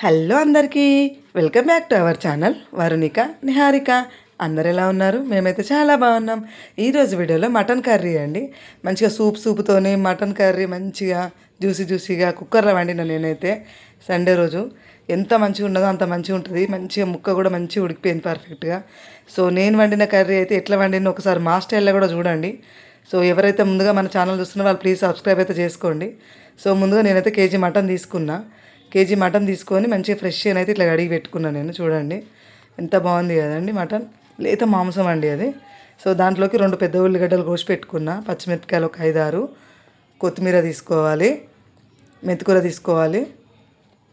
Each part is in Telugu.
హలో అందరికీ. Welcome back to our channel. Varunika Niharika. అందరు ఎలా ఉన్నారు? మేమైతే చాలా బాగున్నాం. ఈరోజు వీడియోలో మటన్ కర్రీ అండి. మంచిగా సూప్ సూప్తోనే మటన్ కర్రీ మంచిగా జ్యూసీ జ్యూసీగా కుక్కర్లో వండిన నేనైతే సండే రోజు. ఎంత మంచిగా ఉన్నదో అంత మంచిగా ఉంటుంది. మంచిగా ముక్క కూడా మంచిగా ఉడికిపోయింది పర్ఫెక్ట్గా. సో నేను వండిన కర్రీ అయితే ఎట్లా వండిందో ఒకసారి మా స్టైల్లో కూడా చూడండి. సో ఎవరైతే ముందుగా మన ఛానల్ చూస్తున్నారో వాళ్ళు ప్లీజ్ సబ్స్క్రైబ్ అయితే చేసుకోండి. సో ముందుగా నేనైతే కేజీ మటన్ తీసుకున్నా. కేజీ మటన్ తీసుకొని మంచిగా ఫ్రెష్ అయితే ఇట్లా కడిగి పెట్టుకున్నాను నేను చూడండి. ఎంత బాగుంది కదండి మటన్. లేత మాంసం అండి అది. సో దాంట్లోకి రెండు పెద్ద ఉల్లిగడ్డలు కోసి పెట్టుకున్నా. పచ్చిమిరపకాయలు ఒక ఐదారు. కొత్తిమీర తీసుకోవాలి. మెంతికూర తీసుకోవాలి.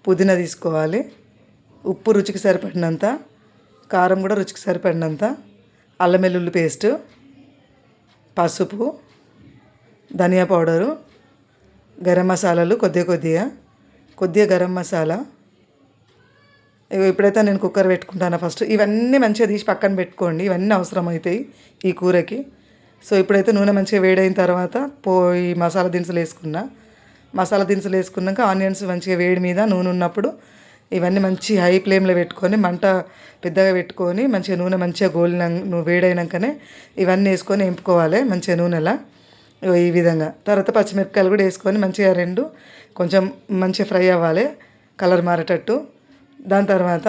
పుదీనా తీసుకోవాలి. ఉప్పు రుచికి సరిపడినంత. కారం కూడా రుచికి సరిపడినంత. అల్లం వెల్లుల్లి పేస్టు. పసుపు. ధనియా పౌడరు. గరం మసాలాలు కొద్దిగా కొద్దిగా. కొద్దిగా గరం మసాలా. ఇగో ఇప్పుడైతే నేను కుక్కర్ పెట్టుకుంటాను ఫస్ట్. ఇవన్నీ మంచిగా తీసి పక్కన పెట్టుకోండి. ఇవన్నీ అవసరం అవుతాయి ఈ కూరకి. సో ఇప్పుడైతే నూనె మంచిగా వేడైన తర్వాత పోయి మసాలా దినుసులు వేసుకున్నా. మసాలా దినుసులు వేసుకున్నాక ఆనియన్స్ మంచిగా వేడి మీద నూనె ఉన్నప్పుడు ఇవన్నీ మంచి హై ఫ్లేమ్లో పెట్టుకొని మంట పెద్దగా పెట్టుకొని మంచిగా నూనె మంచిగా గోలిన నువ్వు వేడైనాకనే ఇవన్నీ వేసుకొని ఎంపుకోవాలి మంచిగా నూనెలా. ఈ విధంగా. తర్వాత పచ్చిమిరపకాయలు కూడా వేసుకొని మంచిగా రెండు కొంచెం మంచిగా ఫ్రై అవ్వాలి కలర్ మారేటట్టు. దాని తర్వాత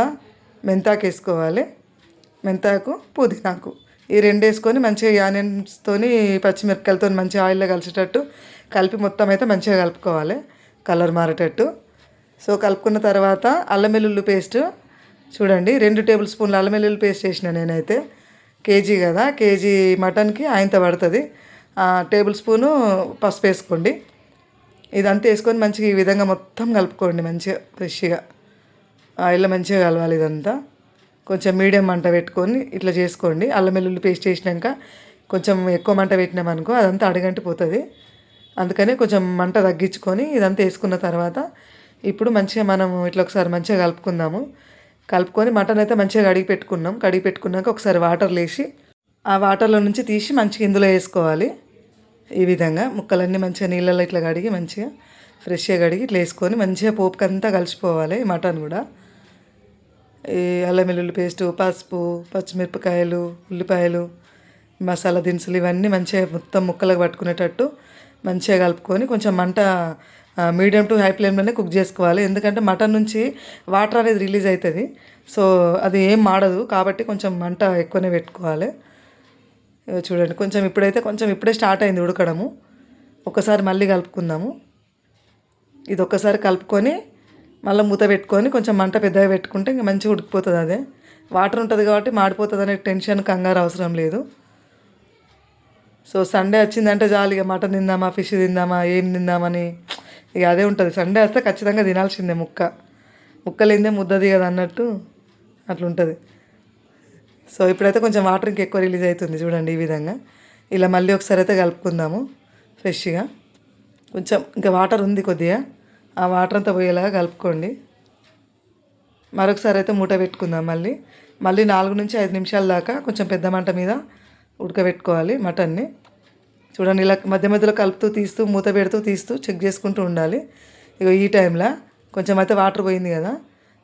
మెంతాకు వేసుకోవాలి. మెంతాకు పుదీనాకు. ఈ రెండు వేసుకొని మంచిగా ఆనియన్స్తోని పచ్చిమిరపకాయలతో మంచిగా ఆయిల్లో కలిసేటట్టు కలిపి మొత్తం అయితే మంచిగా కలుపుకోవాలి కలర్ మారేటట్టు. సో కలుపుకున్న తర్వాత అల్లం వెల్లుల్లి పేస్ట్ చూడండి రెండు టేబుల్ స్పూన్లు అల్లం వెల్లుల్లి పేస్ట్ వేసిన నేనైతే. కేజీ కదా కేజీ మటన్కి ఆయంత పడుతుంది. టేబుల్ స్పూను పసుపు వేసుకోండి. ఇదంతా వేసుకొని మంచిగా ఈ విధంగా మొత్తం కలుపుకోండి మంచిగా ఫ్రెష్గా. ఆయిల్లో మంచిగా కలవాలి ఇదంతా. కొంచెం మీడియం మంట పెట్టుకొని ఇట్లా చేసుకోండి. అల్లం వెల్లుల్లి పేస్ట్ వేసినాక కొంచెం ఎక్కువ మంట పెట్టినామనుకో అదంతా అడగంటిపోతుంది అందుకని కొంచెం మంట తగ్గించుకొని ఇదంతా వేసుకున్న తర్వాత ఇప్పుడు మంచిగా మనం ఇట్లా ఒకసారి మంచిగా కలుపుకుందాము. కలుపుకొని మటన్ అయితే మంచిగా కడిగి పెట్టుకున్నాం. కడిగి పెట్టుకున్నాక ఒకసారి వాటర్ లేసి ఆ వాటర్లో నుంచి తీసి మంచిగా ఇందులో వేసుకోవాలి. ఈ విధంగా ముక్కలన్నీ మంచిగా నీళ్ళలో ఇట్లా కడిగి మంచిగా ఫ్రెష్గా కడిగి ఇట్లా వేసుకొని మంచిగా పోపుకంతా కలిసిపోవాలి మటన్ కూడా. ఈ అల్లం వెల్లుల్లి పేస్టు పసుపు పచ్చిమిరపకాయలు ఉల్లిపాయలు మసాలా దినుసులు ఇవన్నీ మంచిగా మొత్తం ముక్కలకు పట్టుకునేటట్టు మంచిగా కలుపుకొని కొంచెం మంట మీడియం టు హై ఫ్లేమ్లోనే కుక్ చేసుకోవాలి. ఎందుకంటే మటన్ నుంచి వాటర్ అనేది రిలీజ్ అవుతుంది. సో అది ఏం మాడదు. కాబట్టి కొంచెం మంట ఎక్కువనే పెట్టుకోవాలి. చూడండి కొంచెం ఇప్పుడైతే కొంచెం ఇప్పుడే స్టార్ట్ అయింది ఉడకడము. ఒకసారి మళ్ళీ కలుపుకుందాము. ఇది ఒక్కసారి కలుపుకొని మళ్ళీ మూత పెట్టుకొని కొంచెం మంట పెద్దగా పెట్టుకుంటే ఇంకా మంచిగా ఉడికిపోతుంది అదే. వాటర్ ఉంటుంది కాబట్టి మాడిపోతుంది అనే టెన్షన్ కంగారు అవసరం లేదు. సో సండే వచ్చిందంటే ఇక మటన్ తిందామా ఫిష్ తిందామా ఏం తిందామని. ఇక అదే ఉంటుంది. సండే వస్తే ఖచ్చితంగా తినాల్సిందే ముక్క. ముక్కలేందే ముద్దది కదా అన్నట్టు అట్లుంటుంది. సో ఇప్పుడైతే కొంచెం వాటర్ ఇంకెక్కువ రిలీజ్ అవుతుంది చూడండి ఈ విధంగా. ఇలా మళ్ళీ ఒకసారి అయితే కలుపుకుందాము ఫ్రెష్గా. కొంచెం ఇంకా వాటర్ ఉంది కొద్దిగా. ఆ వాటర్ అంతా పోయేలాగా కలుపుకోండి. మరొకసారి అయితే మూట పెట్టుకుందాం మళ్ళీ. మళ్ళీ నాలుగు నుంచి ఐదు నిమిషాల దాకా కొంచెం పెద్ద మంట మీద ఉడకబెట్టుకోవాలి మటన్ని. చూడండి ఇలా మధ్య మధ్యలో కలుపుతూ తీస్తూ మూత పెడుతూ తీస్తూ చెక్ చేసుకుంటూ ఉండాలి. ఇక ఈ టైంలో కొంచెం అయితే వాటర్ పోయింది కదా.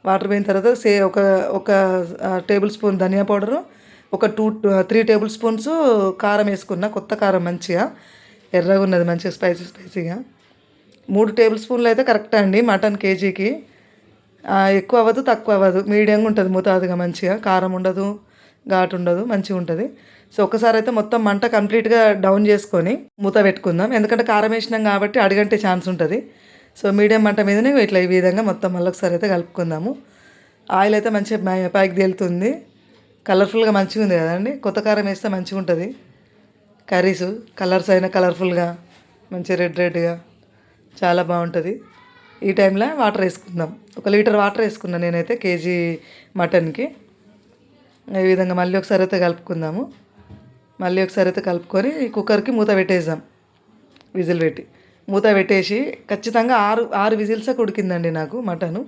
వాటర్ పోయిన తర్వాత సే ఒక ఒక టేబుల్ స్పూన్ ధనియా పౌడరు ఒక టూ త్రీ టేబుల్ స్పూన్స్ కారం వేసుకున్న కొత్త కారం మంచిగా ఎర్రగా ఉన్నది మంచిగా స్పైసీ స్పైసీగా. మూడు టేబుల్ స్పూన్లు అయితే కరెక్ట్ అండి మటన్ కేజీకి. ఎక్కువ అవ్వదు తక్కువ అవ్వదు. మీడియంగా ఉంటుంది ముతాదుగా మంచిగా. కారం ఉండదు ఘాటు ఉండదు మంచిగా ఉంటుంది. సో ఒకసారి అయితే మొత్తం మంట కంప్లీట్గా డౌన్ చేసుకొని మూత పెట్టుకుందాం. ఎందుకంటే కారం వేసినాం కాబట్టి అడిగంటే ఛాన్స్ ఉంటుంది. సో మీడియం మంట మీదనే ఇట్లా ఈ విధంగా మొత్తం మళ్ళీ ఒకసారి అయితే కలుపుకుందాము. ఆయిల్ అయితే మంచిగా పైకి తేలుతుంది. కలర్ఫుల్గా మంచిగా ఉంది కదండి కొత్త కారం వేస్తే మంచిగా ఉంటుంది. కర్రీస్ కలర్స్ అయినా కలర్ఫుల్గా మంచిగా రెడ్ రెడ్గా చాలా బాగుంటుంది. ఈ టైంలో వాటర్ వేసుకుందాం. ఒక లీటర్ వాటర్ వేసుకున్నాను నేనైతే కేజీ మటన్కి. ఈ విధంగా మళ్ళీ ఒకసారి అయితే కలుపుకుందాము. మళ్ళీ ఒకసారి అయితే కలుపుకొని కుక్కర్కి మూత పెట్టేద్దాం. విజిల్ పెట్టి. మూత పెట్టేసి ఖచ్చితంగా ఆరు ఆరు విజిల్స్ ఉడికిందండి నాకు మటను.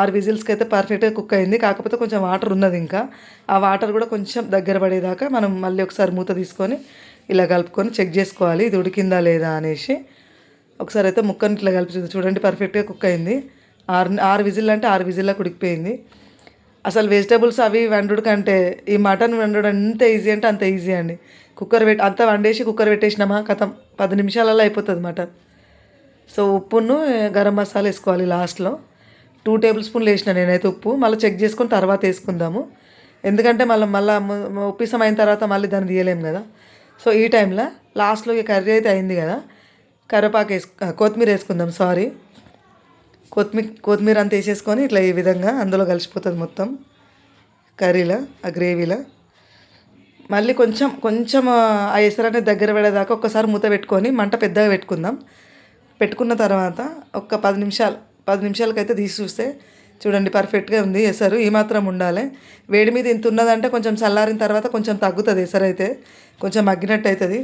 ఆరు విజిల్స్కి అయితే పర్ఫెక్ట్గా కుక్ అయింది. కాకపోతే కొంచెం వాటర్ ఉన్నది ఇంకా. ఆ వాటర్ కూడా కొంచెం దగ్గర పడేదాకా మనం మళ్ళీ ఒకసారి మూత తీసుకొని ఇలా కలుపుకొని చెక్ చేసుకోవాలి. ఇది ఉడికిందా లేదా అనేసి. ఒకసారి అయితే ముక్కని ఇట్లా కలిపి చూడండి పర్ఫెక్ట్గా కుక్ అయింది. ఆరు ఆరు విజిల్ అంటే ఆరు విజిల్లా ఉడికిపోయింది. అసలు వెజిటేబుల్స్ అవి వండుడు కంటే ఈ మటన్ వండడం ఎంత ఈజీ అంటే అంత ఈజీ అండి. కుక్కర్ పెట్టి అంతా వండేసి కుక్కర్ పెట్టేసినామా? కథం పది నిమిషాలలో అయిపోతుంది మటన్. సో ఉప్పును గరం మసాలా వేసుకోవాలి లాస్ట్లో. టూ టేబుల్ స్పూన్లు వేసిన నేనైతే ఉప్పు. మళ్ళీ చెక్ చేసుకుని తర్వాత వేసుకుందాము. ఎందుకంటే మళ్ళీ మళ్ళీ ఉప్పిసం అయిన తర్వాత మళ్ళీ దాన్ని తీయలేము కదా. సో ఈ టైంలో లాస్ట్లో ఈ కర్రీ అయితే అయింది కదా. కరివేపాకు వేసుకు కొత్తిమీర వేసుకుందాం సారీ. కొత్తిమీర కొత్తిమీర అంతా వేసేసుకొని ఇట్లా ఈ విధంగా అందులో కలిసిపోతుంది మొత్తం. కర్రీలో ఆ గ్రేవీలో. మళ్ళీ కొంచెం కొంచెం ఆ ఎసరనే దగ్గర పడేదాకా ఒక్కసారి మూత పెట్టుకొని మంట పెద్దగా పెట్టుకుందాం. పెట్టుకున్న తర్వాత ఒక పది నిమిషాలు పది నిమిషాలకైతే తీసి చూస్తే చూడండి పర్ఫెక్ట్గా ఉంది ఎసరు ఈ మాత్రం ఉండాలి. వేడి మీద ఇంత ఉన్నదంటే కొంచెం చల్లారిన తర్వాత కొంచెం తగ్గుతుంది ఎసరు అయితే కొంచెం మగ్గినట్టు అవుతుంది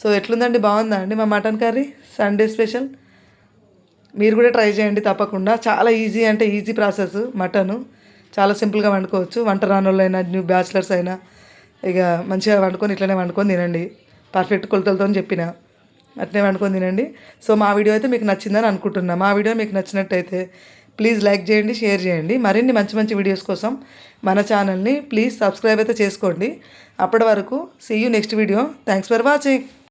సో ఎట్లుందండి? బాగుందా అండి మా మటన్ కర్రీ? సండే స్పెషల్ మీరు కూడా ట్రై చేయండి తప్పకుండా. చాలా ఈజీ అంటే ఈజీ ప్రాసెస్ మటను. చాలా సింపుల్గా వండుకోవచ్చు. వంట రానోళ్ళైనా న్యూ బ్యాచిలర్స్ అయినా ఇక మంచిగా వండుకొని ఇట్లనే వండుకొని తినండి. పర్ఫెక్ట్ కొలతలతో చెప్పిన. అట్లే వండుకొని తినండి. సో మా వీడియో అయితే మీకు నచ్చిందని అనుకుంటున్నా. మా వీడియో మీకు నచ్చినట్టయితే ప్లీజ్ లైక్ చేయండి షేర్ చేయండి. మరిన్ని మంచి మంచి వీడియోస్ కోసం మన ఛానల్ని ప్లీజ్ సబ్స్క్రైబ్ అయితే చేసుకోండి. అప్పటి వరకు see you next video thanks for watching